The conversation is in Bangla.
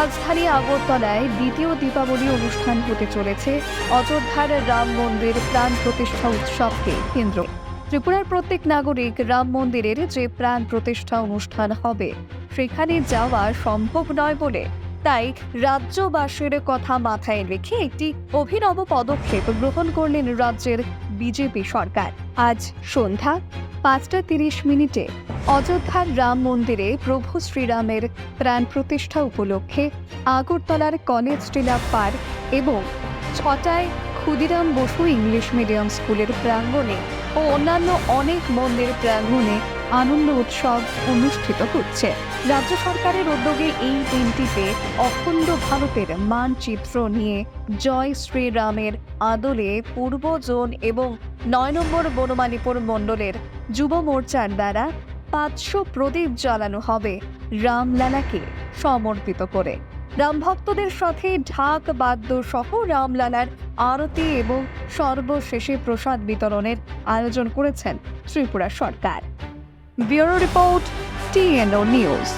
রাজধানী আগরতলায় দ্বিতীয় দীপাবলি অনুষ্ঠান হতে চলেছে। অযোধ্যার রাম মন্দির প্রাণ প্রতিষ্ঠা উৎসবকে কেন্দ্র। ত্রিপুরার প্রত্যেক নাগরিক রাম মন্দিরের যে প্রাণ প্রতিষ্ঠা অনুষ্ঠান হবে, সেখানে যাওয়া সম্ভব নয় বলে তাই রাজ্যবাসীর কথা মাথায় রেখে একটি অভিনব পদক্ষেপ গ্রহণ করলেন রাজ্যের বিজেপি সরকার। আজ সন্ধ্যা পাঁচটা তিরিশ মিনিটে অযোধ্যার রাম মন্দিরে প্রভু শ্রীরামের প্রাণ প্রতিষ্ঠা উপলক্ষে আগরতলার কলেজ টিলা পার্ক এবং ছটায় ক্ষুদিরাম বসু ইংলিশ মিডিয়াম স্কুলের প্রাঙ্গণে ও অন্যান্য অনেক মন্দির প্রাঙ্গণে আনন্দ উৎসব অনুষ্ঠিত হচ্ছে। রাজ্য সরকারের উদ্যোগে এই দিনটিতে অখণ্ড ভারতের মানচিত্র নিয়ে জয় শ্রীরামের আদলে পূর্ব জোন এবং নয় নম্বর বনমালীপুর মণ্ডলের যুব মোর্চার দ্বারা পাঁচশো প্রদীপ জ্বালানো হবে রামলালাকে সমর্পিত করে। রামভক্তদের সাথে ঢাক, বাদ্য সহ রামলালার আরতি এবং সর্বশেষে প্রসাদ বিতরণের আয়োজন করেছেন ত্রিপুরা সরকার। Bureau report TNO news.